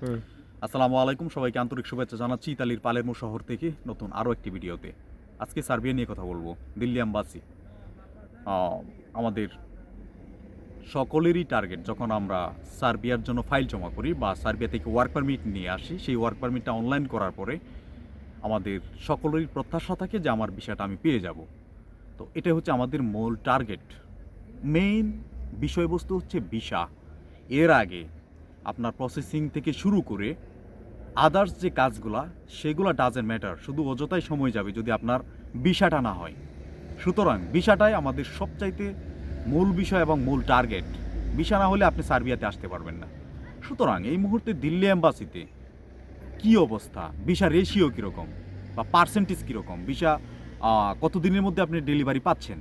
আসসালামু আলাইকুম, সবাইকে আন্তরিক শুভেচ্ছা জানাচ্ছি ইতালির পালেরমো শহর থেকে নতুন আরও একটি ভিডিওতে। আজকে সার্বিয়া নিয়ে কথা বলব, দিল্লি অ্যাম্বাসি আমাদের সকলেরই টার্গেট যখন আমরা সার্বিয়ার জন্য ফাইল জমা করি বা সার্বিয়া থেকে ওয়ার্ক পারমিট নিয়ে আসি, সেই ওয়ার্ক পারমিটটা অনলাইন করার পরে আমাদের সকলেরই প্রত্যাশা থাকে যে আমার বিষয়টা আমি পেয়ে যাব। তো এটা হচ্ছে আমাদের মূল টার্গেট। মেইন বিষয়বস্তু হচ্ছে ভিসা। এর আগে আপনার প্রসেসিং থেকে শুরু করে আদার্স যে কাজগুলা, সেগুলো ডাজেন্ট ম্যাটার শুধু অযথাই সময় যাবে যদি আপনার বিষাটা না হয়। সুতরাং বিষাটাই আমাদের সবচাইতে মূল বিষয় এবং মূল টার্গেট বিষা না হলে আপনি সার্বিয়াতে আসতে পারবেন না। সুতরাং এই মুহূর্তে দিল্লি অ্যাম্বাসিতে কি অবস্থা? ভিসা রেশিও কীরকম? বা পার্সেন্টেজ কীরকম? ভিসা কত দিনের মধ্যে আপনি ডেলিভারি পাচ্ছেন?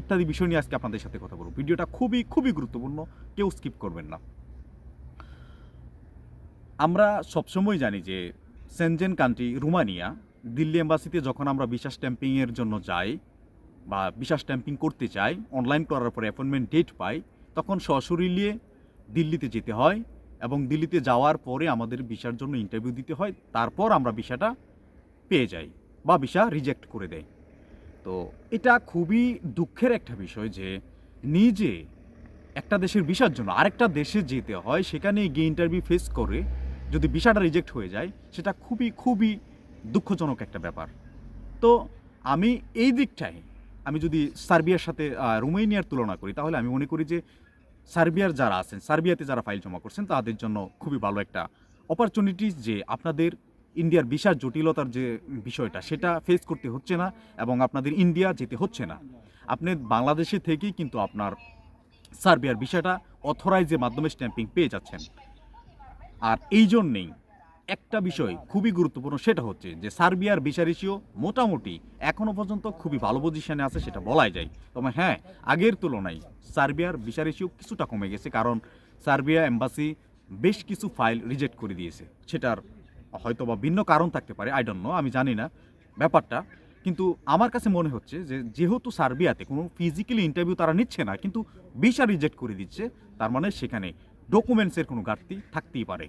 ইত্যাদি বিষয় নিয়ে আজকে আপনাদের সাথে কথা বলব। ভিডিওটা খুবই খুবই গুরুত্বপূর্ণ। কেউ স্কিপ করবেন না। আমরা সবসময় জানি যে সেনজেন কান্ট্রি রুমানিয়া দিল্লি এম্বাসিতে যখন আমরা বিশ্বাস স্ট্যাম্পিংয়ের জন্য যাই বা ভিসা স্ট্যাম্পিং করতে চাই অনলাইন করার পরে অ্যাপয়েন্টমেন্ট ডেট পাই, তখন সশরীরে দিল্লিতে যেতে হয় এবং দিল্লিতে যাওয়ার পরে আমাদের ভিসার জন্য ইন্টারভিউ দিতে হয়, তারপর আমরা ভিসাটা পেয়ে যাই বা ভিসা রিজেক্ট করে দেয়। তো এটা খুবই দুঃখের একটা বিষয় যে নিজে একটা দেশের ভিসার জন্য আরেকটা দেশে যেতে হয়, সেখানে গিয়ে ইন্টারভিউ ফেস করে যদি ভিসাটা রিজেক্ট হয়ে যায়, সেটা খুবই খুবই দুঃখজনক একটা ব্যাপার। তো আমি এই দিকটায়, আমি যদি সার্বিয়ার সাথে রোমেনিয়ার তুলনা করি, তাহলে আমি মনে করি যে সার্বিয়ার যারা আছেন, সার্বিয়াতে যারা ফাইল জমা করছেন, তাদের জন্য খুবই ভালো একটা অপরচুনিটি যে আপনাদের ইন্ডিয়ার ভিসার জটিলতার যে বিষয়টা, সেটা ফেস করতে হচ্ছে না এবং আপনাদের ইন্ডিয়া যেতে হচ্ছে না। আপনি বাংলাদেশে থেকেই কিন্তু আপনার সার্বিয়ার বিষয়টা অথরাইজের মাধ্যমে স্ট্যাম্পিং পেয়ে যাচ্ছেন। আর এই জন্যেই একটা বিষয় খুবই গুরুত্বপূর্ণ, সেটা হচ্ছে যে সার্বিয়ার ভিসা মোটামুটি এখনও পর্যন্ত খুবই ভালো পজিশনে আছে সেটা বলাই যায়। তবে হ্যাঁ আগের তুলনায় সার্বিয়ার ভিসা কিছুটা কমে গেছে কারণ সার্বিয়া এম্বাসি বেশ কিছু ফাইল রিজেক্ট করে দিয়েছে। সেটার হয়তো বা ভিন্ন কারণ থাকতে পারে আই ডোন্ট নো আমি জানি না ব্যাপারটা। কিন্তু আমার কাছে মনে হচ্ছে যে যেহেতু সার্বিয়াতে কোনো ফিজিক্যালি ইন্টারভিউ তারা নিচ্ছে না, কিন্তু ভিসা রিজেক্ট করে দিচ্ছে, তার মানে সেখানে ডকুমেন্টসের কোনো ঘাটতি থাকতেই পারে।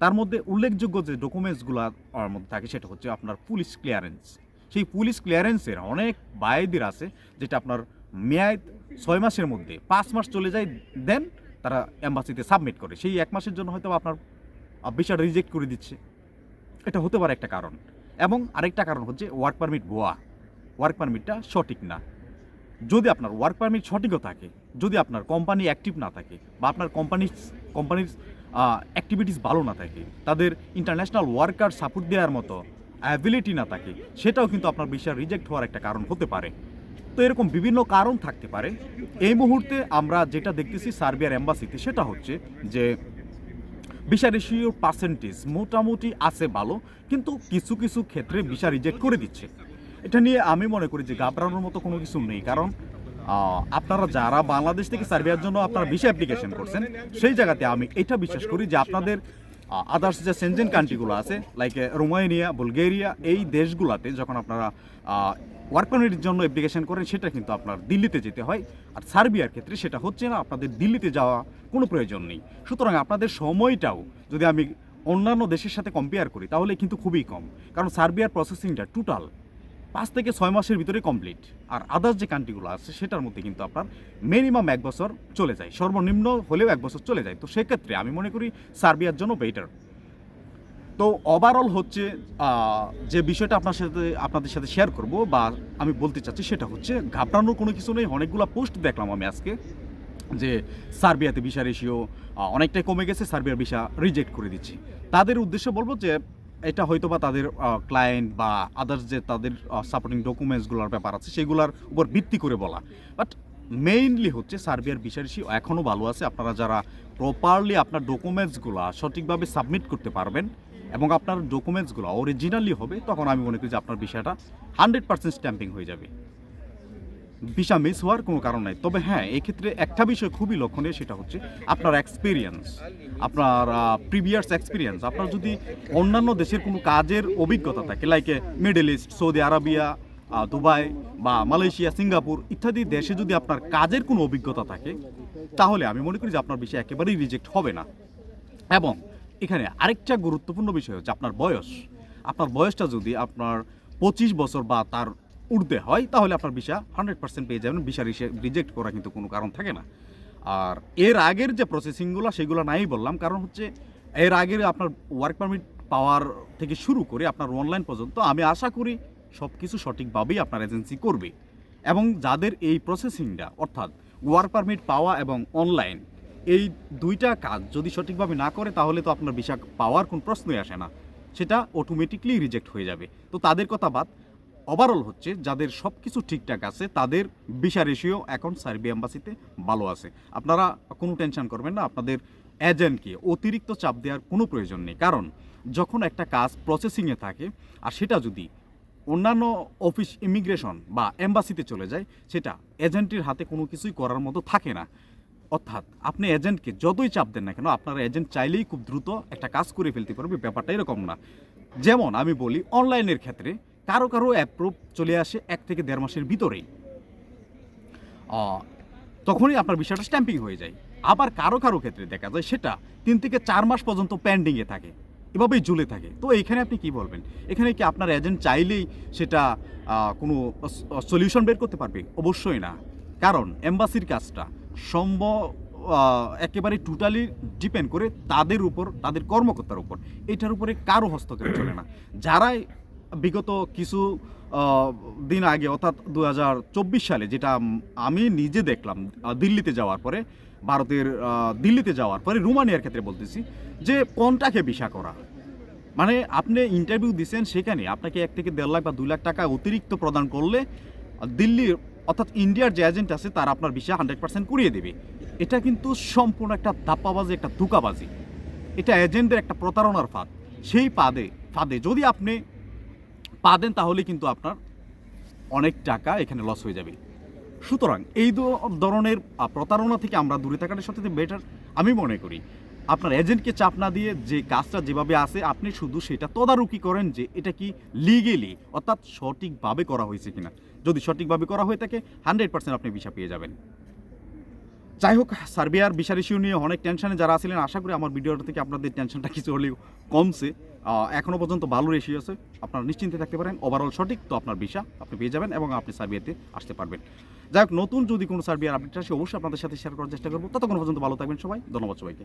তার মধ্যে উল্লেখযোগ্য যে ডকুমেন্টসগুলো মধ্যে থাকে সেটা হচ্ছে আপনার পুলিশ ক্লিয়ারেন্স। সেই পুলিশ ক্লিয়ারেন্সের অনেক বায়েদের আছে যেটা আপনার মেয়াদ ছয় মাসের মধ্যে, পাঁচ মাস চলে যায়, দেন তারা অ্যাম্বাসিতে সাবমিট করে। সেই এক মাসের জন্য হয়তো আপনার ভিসাটা রিজেক্ট করে দিচ্ছে। এটা হতে পারে একটা কারণ। এবং আরেকটা কারণ হচ্ছে ওয়ার্ক পারমিট ভুয়া ওয়ার্ক পারমিটটা সঠিক না। যদি আপনার ওয়ার্ক পারমিট সঠিকও থাকে যদি আপনার কোম্পানি অ্যাক্টিভ না থাকে বা আপনার কোম্পানির কোম্পানির অ্যাক্টিভিটিস ভালো না থাকে, তাদের ইন্টারন্যাশনাল ওয়ার্কার সাপোর্ট দেওয়ার মতো অ্যাবিলিটি না থাকে, সেটাও কিন্তু আপনার বিষয় রিজেক্ট হওয়ার একটা কারণ হতে পারে। তো এরকম বিভিন্ন কারণ থাকতে পারে। এই মুহূর্তে আমরা যেটা দেখতেছি সার্বিয়ার এম্বাসিতে সেটা হচ্ছে যে ভিসা রেশিওর পার্সেন্টেজ মোটামুটি আছে ভালো, কিন্তু কিছু কিছু ক্ষেত্রে ভিসা রিজেক্ট করে দিচ্ছে। এটা নিয়ে আমি মনে করি যে ঘাবড়ানোর মতো কোনো কিছু নেই, কারণ আপনারা যারা বাংলাদেশ থেকে সার্বিয়ার জন্য আপনারা ভিসা অ্যাপ্লিকেশন করছেন, সেই জায়গাতে আমি এটা বিশ্বাস করি যে আপনাদের আদার্স যে সেনজেন কান্ট্রিগুলো আছে লাইক রোমানিয়া বুলগেরিয়া এই দেশগুলোতে যখন আপনারা ওয়ার্ক পারমিটের জন্য অ্যাপ্লিকেশন করেন, সেটা কিন্তু আপনার দিল্লিতে যেতে হয়। আর সার্বিয়ার ক্ষেত্রে সেটা হচ্ছে না, আপনাদের দিল্লিতে যাওয়া কোনো প্রয়োজন নেই। সুতরাং আপনাদের সময়টাও যদি আমি অন্যান্য দেশের সাথে কম্পেয়ার করি, তাহলে কিন্তু খুবই কম। কারণ সার্বিয়ার প্রসেসিংটা টোটাল পাঁচ থেকে ছয় মাসের ভিতরে কমপ্লিট আর আদার্স যে কান্ট্রিগুলো আছে, সেটার মধ্যে কিন্তু আপনার মিনিমাম এক বছর চলে যায়। সর্বনিম্ন হলেও এক বছর চলে যায়। তো সেক্ষেত্রে আমি মনে করি সার্বিয়ার জন্য বেটার তো ওভারঅল হচ্ছে যে বিষয়টা আপনার সাথে, আপনাদের সাথে শেয়ার করব বা আমি বলতে চাচ্ছি সেটা হচ্ছে, ঘাবড়ানোর কোনো কিছু নেই। অনেকগুলো পোস্ট দেখলাম আমি আজকে যে সার্বিয়াতে ভিসা রেশিও অনেকটাই কমে গেছে, সার্বিয়ার ভিসা রিজেক্ট করে দিচ্ছি। তাদের উদ্দেশ্যে বলব যে এটা হয়তো বা তাদের ক্লায়েন্ট বা আদার্স যে তাদের সাপোর্টিং ডকুমেন্টসগুলোর ব্যাপার আছে, সেগুলোর উপর ভিত্তি করে বলা। বাট মেইনলি হচ্ছে সার্বিয়ার বিচারিসি এখনও ভালো আছে। আপনারা যারা প্রপারলি আপনার ডকুমেন্টসগুলো সঠিকভাবে সাবমিট করতে পারবেন এবং আপনার ডকুমেন্টসগুলো অরিজিনালি হবে, তখন আমি মনে করি যে আপনার বিষয়টা হান্ড্রেড পার্সেন্ট স্ট্যাম্পিং হয়ে যাবে। ভিসা মিস হওয়ার কোনো কারণ নাই। তবে হ্যাঁ এক্ষেত্রে একটা বিষয় খুবই লক্ষণীয়, সেটা হচ্ছে আপনার এক্সপিরিয়েন্স আপনার প্রিভিয়াস এক্সপিরিয়েন্স আপনার যদি অন্যান্য দেশের কোনো কাজের অভিজ্ঞতা থাকে লাইকে Middle East Saudi Arabia Dubai বা মালয়েশিয়া সিঙ্গাপুর ইত্যাদি দেশে যদি আপনার কাজের কোনো অভিজ্ঞতা থাকে, তাহলে আমি মনে করি যে আপনার বিষয় একেবারেই রিজেক্ট হবে না। এবং এখানে আরেকটা গুরুত্বপূর্ণ বিষয় হচ্ছে আপনার বয়স। আপনার বয়সটা যদি আপনার পঁচিশ বছর বা তার ঊর্ধ্বে হয়, তাহলে আপনার ভিসা হান্ড্রেড পার্সেন্ট পেয়ে যাবেন। ভিসা রিজেক্ট করা কিন্তু কোনো কারণ থাকে না। আর এর আগের যে প্রসেসিংগুলো সেগুলো নাই বললাম, কারণ হচ্ছে এর আগের আপনার ওয়ার্ক পারমিট পাওয়ার থেকে শুরু করে আপনার অনলাইন পর্যন্ত, আমি আশা করি সব কিছু সঠিকভাবেই আপনার এজেন্সি করবে। এবং যাদের এই প্রসেসিংটা অর্থাৎ ওয়ার্ক পারমিট পাওয়া এবং অনলাইন এই দুইটা কাজ যদি সঠিকভাবে না করে, তাহলে তো আপনার ভিসা পাওয়ার কোনো প্রশ্নই আসে না। সেটা অটোমেটিকলি রিজেক্ট হয়ে যাবে। তো তাদের কথা বাদ ওভারঅল হচ্ছে, যাদের সব কিছু ঠিকঠাক আছে, তাদের ভিসা রেশিও এখন সার্বিয়া অ্যাম্বাসিতে ভালো আছে। আপনারা কোনো টেনশন করবেন না, আপনাদের এজেন্টকে অতিরিক্ত চাপ দেওয়ার কোনো প্রয়োজন নেই। কারণ, যখন একটা কাজ প্রসেসিংয়ে থাকে, আর সেটা যদি অন্যান্য অফিস ইমিগ্রেশন বা এম্বাসিতে চলে যায়, সেটা এজেন্টের হাতে কোনো কিছুই করার মতো থাকে না। অর্থাৎ, আপনি এজেন্টকে যতই চাপ দেন না কেন, আপনার এজেন্ট চাইলেই খুব দ্রুত একটা কাজ করে ফেলতে পারবে, ব্যাপারটা এরকম না। যেমন আমি বলি অনলাইনের ক্ষেত্রে কারও কারও অ্যাপ্রুভ চলে আসে এক থেকে দেড় মাসের ভিতরেই। তখনই আপনার বিষয়টা স্ট্যাম্পিং হয়ে যায়। আবার কারও কারও ক্ষেত্রে দেখা যায় সেটা তিন থেকে চার মাস পর্যন্ত পেন্ডিংয়ে থাকে, এভাবেই ঝুলে থাকে। তো এইখানে আপনি কি বলবেন? এখানে কি আপনার এজেন্ট চাইলেই সেটা কোনো সলিউশন বের করতে পারবে? অবশ্যই না। কারণ এম্বাসির কাজটা সম্ভব একেবারে টোটালি ডিপেন্ড করে তাদের উপর, তাদের কর্মকর্তার উপর। এটার উপরে কারও হস্তক্ষেপ চলে না। যারাই বিগত কিছু দিন আগে, অর্থাৎ দু হাজার চব্বিশ সালে, যেটা আমি নিজে দেখলাম দিল্লিতে যাওয়ার পরে, ভারতের দিল্লিতে যাওয়ার পরে, রুমানিয়ার ক্ষেত্রে বলতেছি, যে কোনটাকে ভিসা করা? মানে আপনি ইন্টারভিউ দিচ্ছেন সেখানে, আপনাকে এক থেকে দেড় লাখ বা দুই লাখ টাকা অতিরিক্ত প্রদান করলে, দিল্লির, অর্থাৎ ইন্ডিয়ার যে এজেন্ট আছে, তারা আপনার ভিসা হান্ড্রেড পার্সেন্ট করিয়ে দেবে। এটা কিন্তু সম্পূর্ণ একটা ধাপ্পাবাজি, একটা ধুকাবাজি। এটা এজেন্টদের একটা প্রতারণার ফাঁদ। সেই পাদে ফাঁদে যদি আপনি পা দেন তাহলে কিন্তু আপনার অনেক টাকা এখানে লস হয়ে যাবে। সুতরাং এই ধরনের প্রতারণা থেকে আমরা দূরে থাকাটা সত্যি বেটার আমি মনে করি। আপনার এজেন্টকে চাপ না দিয়ে যে কাজটা যেভাবে আছে, আপনি শুধু সেটা তদারকি করেন যে এটা কি লিগেলি অর্থাৎ সঠিকভাবে করা হয়েছে কিনা। যদি সঠিকভাবে করা হয়ে থাকে হান্ড্রেড পার্সেন্ট আপনি ভিসা পেয়ে যাবেন। যাই হোক সার্বিয়ার বিচার ইস্যু নিয়ে অনেক টেনশনে যারা আছিলেন, আশা করি আমার ভিডিওটা থেকে আপনাদের টেনশনটা কিছু হলেও কমছে। এখনও পর্যন্ত ভালো রেশিও আছে, আপনারা নিশ্চিন্তে থাকতে পারেন। ওভারঅল সঠিক তো আপনার ভিসা আপনি পেয়ে যাবেন এবং আপনি সার্বিয়াতে আসতে পারবেন। যাই হোক, নতুন যদি কোনো সার্বিয়ার আপডেট আসে, অবশ্যই আপনাদের সাথে শেয়ার করার চেষ্টা করব। ততক্ষণ পর্যন্ত ভালো থাকবেন সবাই, ধন্যবাদ সবাইকে।